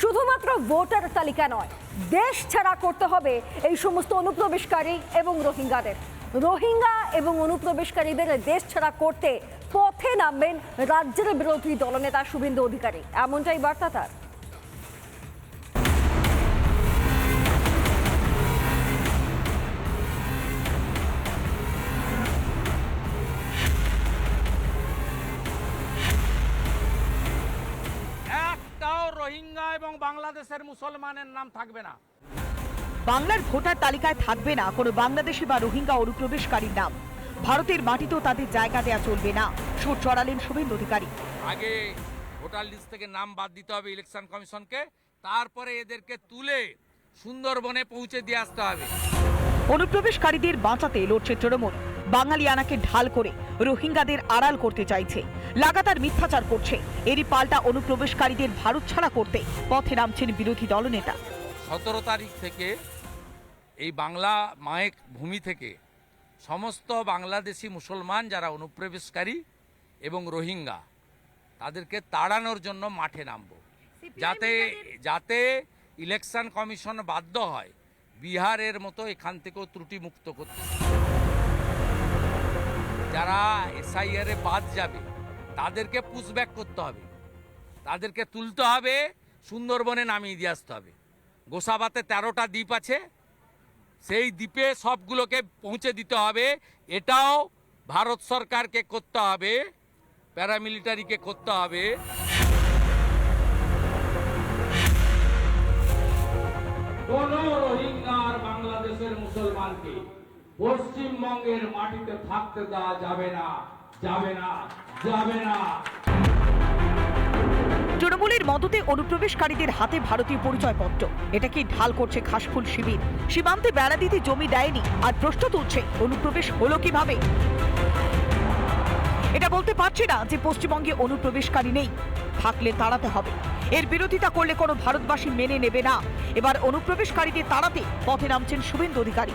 শুধুমাত্র ভোটার তালিকা নয়, দেশ ছাড়া করতে হবে এই সমস্ত অনুপ্রবেশকারী এবং রোহিঙ্গাদের। রোহিঙ্গা এবং অনুপ্রবেশকারীদের দেশ ছাড়া করতে পথে নামবেন রাজ্যের বিরোধী দলনেতা শুভেন্দু অধিকারী। এমনটাই বার্তা তার। বাংলাদেশের মুসলমানের নাম থাকবে না। বাংলার ভোটার তালিকায় থাকবে না কোনো বাংলাদেশি বা রোহিঙ্গা অনুপ্রবেশকারীর নাম। ভারতের মাটিতেও তাদের জায়গা দেওয়া চলবে না সুর চড়ালেন শুভেন্দু অধিকারী। আগে ভোটার লিস্ট থেকে নাম বাদ দিতে হবে ইলেকশন কমিশনকে তারপরে এদেরকে তুলে সুন্দরবনে পৌঁছে দিয়ে আসতে হবে। অনুপ্রবেশকারীদের বাঁচাতে লড়ছে তৃণমূল। বাঙালিয়ানাকে ঢাল করে রোহিঙ্গাদের আড়াল করতে চাইছে। লাগাতার মিথ্যাচার করছে। এরই পাল্টা অনুপ্রবেশকারীদের ভারত ছাড়া করতে পথে নামছেন বিরোধী দলনেতা। সতেরো তারিখ থেকে এই বাংলা মায়ের ভূমি থেকে সমস্ত বাংলাদেশি মুসলমান যারা অনুপ্রবেশকারী এবং রোহিঙ্গা তাদেরকে তাড়ানোর জন্য মাঠে নামব। যাতে যাতে ইলেকশন কমিশন বাধ্য হয় বিহারের মতো এখান থেকেও ত্রুটিমুক্ত করতে। যারা এসআইআর বাদ যাবে, তাদেরকে পুশব্যাক করতে হবে। তাদেরকে তুলতে হবে, সুন্দরবনে নামিয়ে দিয়ে আসতে হবে। গোসাবাতে তেরোটা দ্বীপ আছে, সেই দ্বীপে সবগুলোকে পৌঁছে দিতে হবে। এটাও ভারত সরকারকে করতে হবে প্যারামিলিটারিকে করতে হবে। কোন রোহিঙ্গা আর বাংলাদেশের মুসলমানকে পশ্চিমবঙ্গের মাটিতে থাকতে দেওয়া যাবে না যাবে না যাবে না। তৃণমূলের মদতে অনুপ্রবেশকারীদের হাতে ভারতীয় পরিচয়পত্র। এটাকে ঢাল করছে ঘাসফুল শিবির? সীমান্তে বেড়া দিতে জমি দেয়নি, আর প্রশ্ন তুলছে, অনুপ্রবেশ হলো কীভাবে? এটা বলতে পারছে না যে পশ্চিমবঙ্গে অনুপ্রবেশকারী নেই। থাকলে তাড়াতে হবে। এর বিরোধিতা করলে কোনো ভারতবাসী মেনে নেবে না। এবার অনুপ্রবেশকারীদের তাড়াতে পথে নামছেন শুভেন্দু অধিকারী।